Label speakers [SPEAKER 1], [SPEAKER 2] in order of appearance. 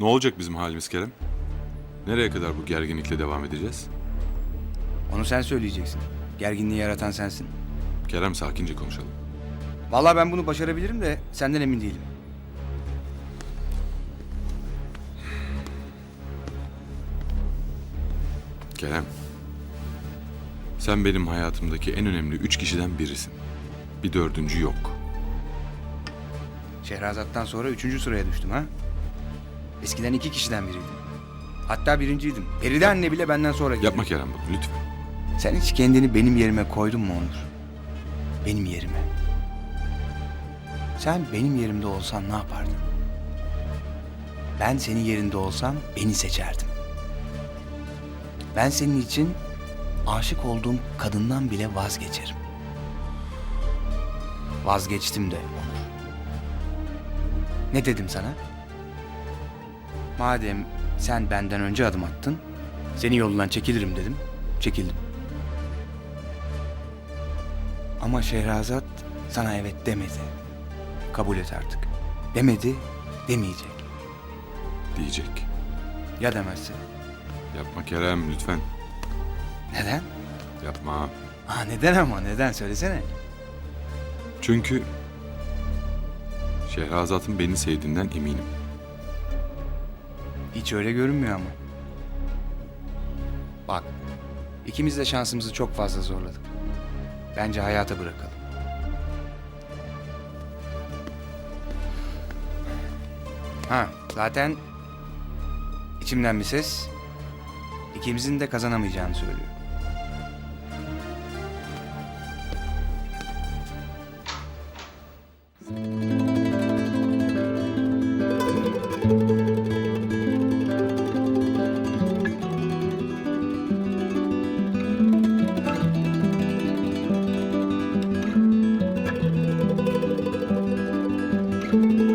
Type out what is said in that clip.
[SPEAKER 1] Ne olacak bizim halimiz Kerem? Nereye kadar bu gerginlikle devam edeceğiz?
[SPEAKER 2] Onu sen söyleyeceksin. Gerginliği yaratan sensin.
[SPEAKER 1] Kerem sakince konuşalım.
[SPEAKER 2] Vallahi ben bunu başarabilirim de senden emin değilim.
[SPEAKER 1] Kerem. Sen benim hayatımdaki en önemli üç kişiden birisin. Bir dördüncü yok.
[SPEAKER 2] Şehrazat'tan sonra üçüncü sıraya düştüm ha. Eskiden iki kişiden biriydim. Hatta birinciydim. Feride anne bile benden sonra geldi.
[SPEAKER 1] Yapma Kerem bunu lütfen.
[SPEAKER 2] Sen hiç kendini benim yerime koydun mu Onur? Benim yerime. Sen benim yerimde olsan ne yapardın? Ben senin yerinde olsam beni seçerdim. Ben senin için aşık olduğum kadından bile vazgeçerim. Vazgeçtim de Onur. Ne dedim sana? Madem sen benden önce adım attın, senin yolundan çekilirim dedim. Çekildim. Ama Şehrazat sana evet demedi. Kabul et artık. Demedi, demeyecek.
[SPEAKER 1] Diyecek.
[SPEAKER 2] Ya demezse?
[SPEAKER 1] Yapma Kerem lütfen.
[SPEAKER 2] Neden?
[SPEAKER 1] Yapma.
[SPEAKER 2] Aa, neden ama neden söylesene.
[SPEAKER 1] Çünkü Şehrazat'ın beni sevdiğinden eminim.
[SPEAKER 2] Hiç öyle görünmüyor ama. Bak, ikimiz de şansımızı çok fazla zorladık. Bence hayata bırakalım. Ha, zaten içimden bir ses ikimizin de kazanamayacağını söylüyor. thank you